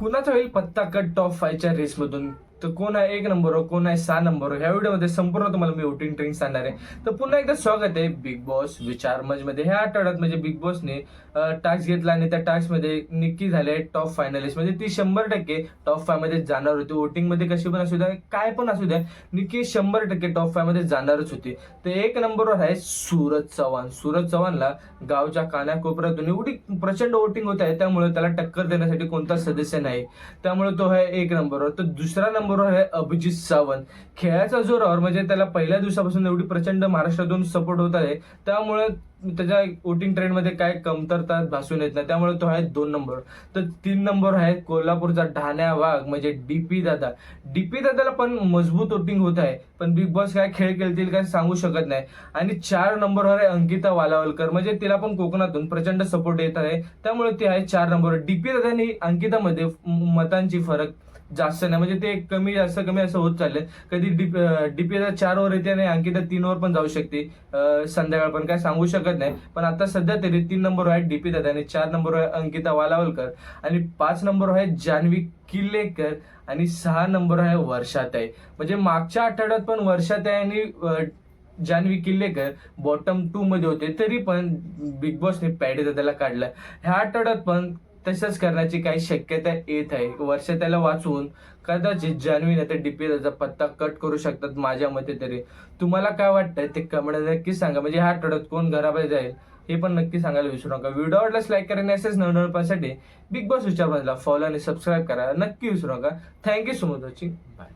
कुणाचा होईल पत्ता कट टॉप फायच्या रेसमधून तर कोण आहे एक नंबर कोण आहे सहा नंबर ह्या व्हिडिओमध्ये संपूर्ण तुम्हाला मी वोटिंग ट्रिंग सांगणार आहे. तर पुन्हा एकदा स्वागत आहे बिग बॉस विचारमध्ये ह्या आठवड्यात म्हणजे बिग बॉसने टास्क घेतला आणि त्या टास्कमध्ये निक्की झाले टॉप फायनलिस्ट म्हणजे ती शंभर टक्के टॉप फायमध्ये जाणार होती. वोटिंगमध्ये कशी पण असू द्या काय पण असू द्या निक्की शंभर टक्के टॉप फायमध्ये जाणारच होती. तर एक नंबरवर आहे सूरज चव्हाण. सूरज चव्हाणला गावच्या कानाकोपऱ्यातून एवढी प्रचंड वोटिंग होत आहे त्यामुळे त्याला टक्कर देण्यासाठी कोणता सदस्य नाही. त्यामुळे तो आहे एक नंबरवर तर दुसरा नंबर बरोबर आहे अभिजित सावंत. खेळाच्या जोरावर म्हणजे त्याला पहिल्या दिवसापासून एवढी प्रचंड महाराष्ट्रातून सपोर्ट होत आहे. त्यामुळे त्याच्या वोटिंग ट्रेंडमध्ये काय कमतरता भासून येत नाही. त्यामुळे तो आहे दोन नंबर तर तीन नंबर आहे कोल्हापूरचा ढाण्या वाघ म्हणजे डीपी दादा. डीपी दादाला पण मजबूत वोटिंग होत आहे. पण बिग बॉस काय खेळ खेळतील काय सांगू शकत नाही. आणि चार नंबरवर आहे अंकिता वालावलकर. म्हणजे तिला पण कोकणातून प्रचंड सपोर्ट येत आहे. त्यामुळे ती आहे चार नंबरवर डीपी दादानी अंकितामध्ये मतांची फरक जास्त नाही. म्हणजे ते कमी जास्त कमी असं होत चाललंय. कधी डीपी चार ओव्हर येते आणि अंकिता तीन ओव्हर पण जाऊ शकते. संध्याकाळ पण काय सांगू शकत नाही. पण आता सध्या तरी तीन नंबर आहे डीपी दादा आणि चार नंबर आहे अंकिता वालावलकर. आणि पाच नंबर आहे जान्हवी किल्लेकर आणि सहा नंबर आहे वर्षाताई. म्हणजे मागच्या आठवड्यात पण वर्षात आहे आणि जान्हवी किल्लेकर बॉटम टू मध्ये होते. तरी पण बिग बॉसने पॅडे दादाला काढलं. ह्या आठवड्यात पण तसंच करण्याची काही शक्यता येत आहे. वर्ष त्याला वाचून कदाचित जानवी नाही डी डीपी त्याचा पत्ता कट करू शकतात माझ्या मते तरी. तुम्हाला काय वाटतंय ते कमेंट नक्की सांगा. म्हणजे ह्या आठवड्यात कोण घराबाहेर जाईल हे पण नक्की सांगायला विसरू नका. व्हिडिओ आवडल्यास लाईक करा आणि असेच पाहण्यासाठी बिग बॉस विचार बनला फॉलो आणि सबस्क्राईब करा नक्की विसरू नका. Thank you so much watching bye